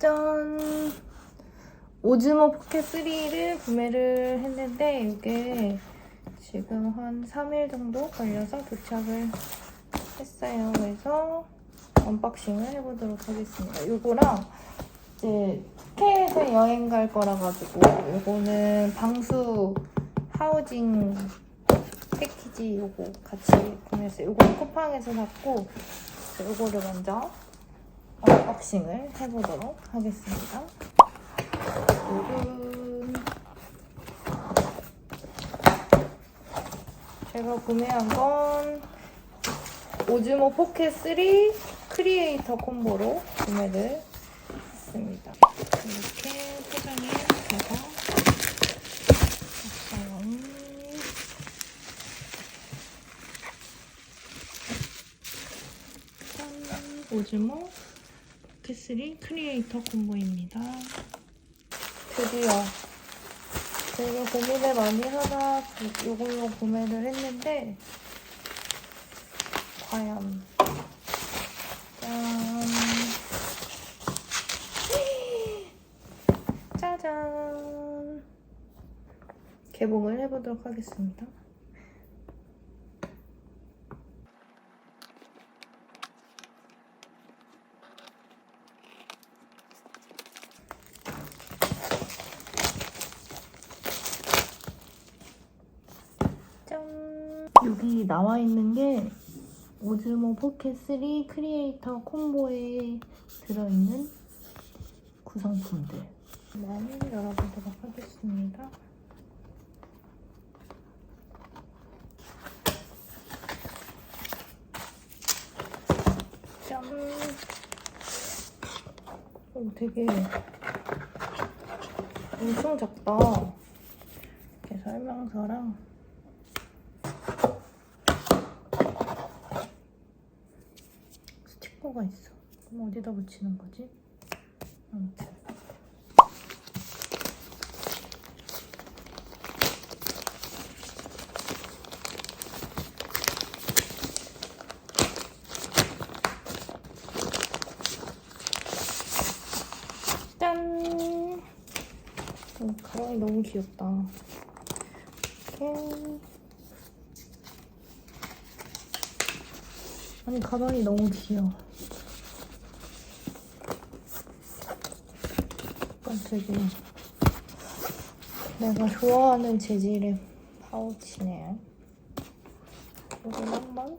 짠! 오즈모 포켓 3를 구매를 했는데 이게 지금 한 3일 정도 걸려서 도착을 했어요. 그래서 언박싱을 해보도록 하겠습니다. 이거랑 이제 푸켓에 여행 갈 거라 가지고 이거는 방수 하우징 패키지 요거 같이 구매했어요. 요거는 쿠팡에서 샀고 요거를 먼저 언박싱을 해보도록 하겠습니다. 요즘 제가 구매한 건 오즈모 포켓 3 크리에이터 콤보로 구매를 했습니다. 이렇게 포장이 돼서 왔어요. 짠! 오즈모 포켓3 크리에이터 콤보입니다. 드디어 되게 고민을 많이 하다 요걸로 구매를 했는데 과연 짠 짜잔 개봉을 해보도록 하겠습니다. 짠! 나와 있는 게 오즈모 포켓 3 크리에이터 콤보에 들어있는 구성품들. 많이 열어보도록 하겠습니다. 짠! 오, 되게 엄청 작다. 이렇게 설명서랑 스티커가 있어. 그럼 어디다 붙이는 거지? 아무튼. 짠! 어, 가방이 너무 귀엽다. 이렇게. 아니 가방이 너무 귀여워. 깜짝이 내가 좋아하는 재질의 파우치네요. 이걸 한번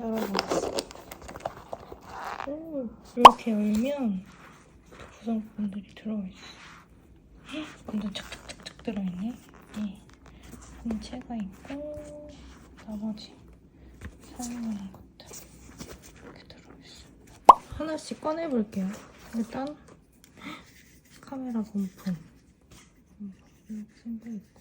열어보겠습니다. 오, 이렇게 열면 구성품들이 들어있어. 헉, 완전 착착착착 들어있네. 네. 본체가 있고 나머지 사용하는 것들 이렇게 들어있어. 하나씩 꺼내볼게요. 일단 카메라 본품 이렇게 생겨있고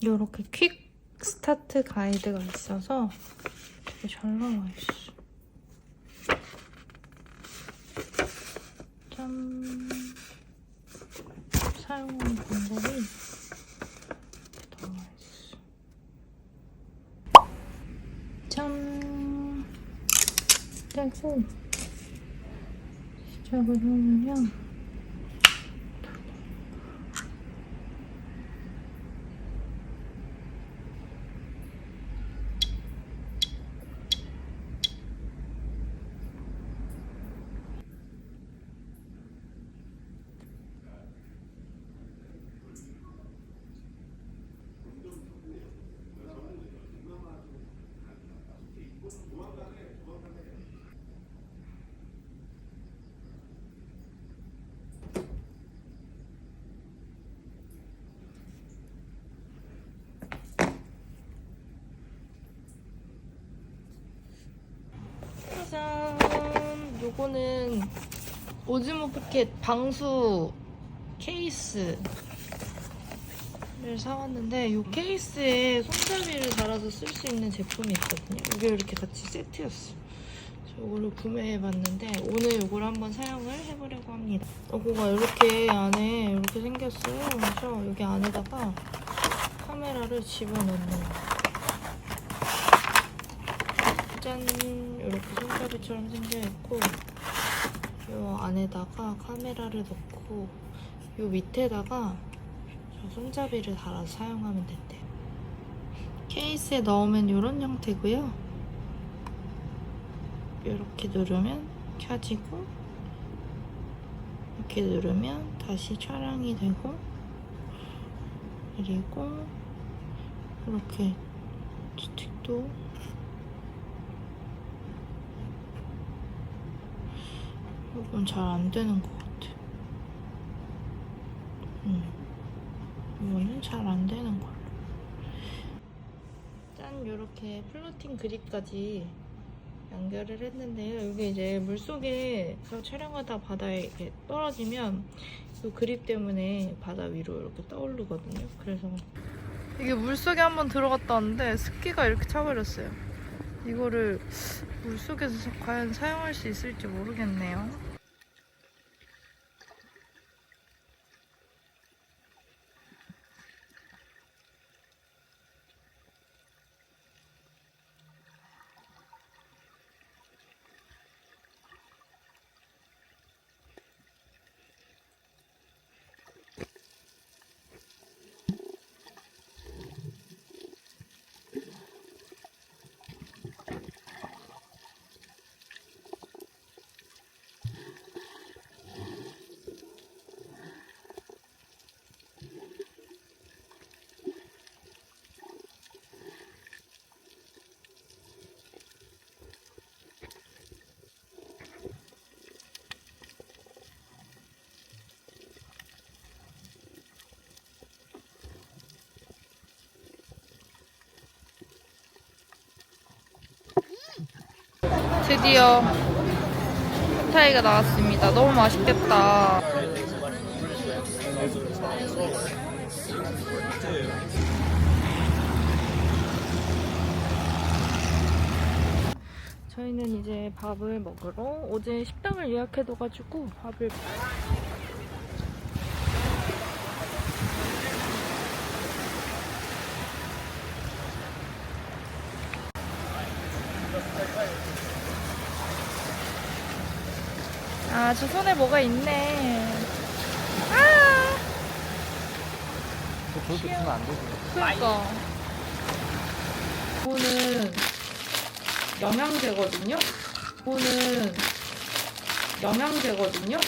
이렇게 퀵 스타트 가이드가 있어서 되게 잘 나와 있어. 짠. 사용하는 방법이 나와 있어. 짠. 떼고 시작을 하면 짜잔! 요거는 오즈모 포켓 방수 케이스를 사왔는데 이 케이스에 손잡이를 달아서 쓸 수 있는 제품이 있거든요. 이게 이렇게 같이 세트였어. 그래서 이거를 구매해봤는데 오늘 이걸 한번 사용을 해보려고 합니다. 이거가 이렇게 안에 이렇게 생겼어요. 그래서 여기 안에다가 카메라를 집어넣는. 짠 이렇게 손잡이처럼 생겨있고 요 안에다가 카메라를 넣고 요 밑에다가 저 손잡이를 달아서 사용하면 된대요. 케이스에 넣으면 이런 형태고요. 이렇게 누르면 켜지고 이렇게 누르면 다시 촬영이 되고 그리고 이렇게 스틱도 이건 잘안 되는 것 같아. 음. 이거는 잘 안 되는 걸로. 짠, 요렇게 플로팅 그립까지 연결을 했는데요. 이게 이제 물속에서 촬영하다 바다에 이렇게 떨어지면 이 그립 때문에 바다 위로 이렇게 떠오르거든요. 그래서 이게 물속에 한번 들어갔다 왔는데 습기가 이렇게 차버렸어요. 이거를 물속에서 과연 사용할 수 있을지 모르겠네요. 드디어 타이가 나왔습니다. 너무 맛있겠다. 저희는 이제 밥을 먹으러 어제 식당을 예약해둬가지고 밥을 아, 저 손에 뭐가 있네. 아! 저 저렇게 주면 안 되지. 그니까. 이거는 영양제거든요? 이거는 영양제거든요?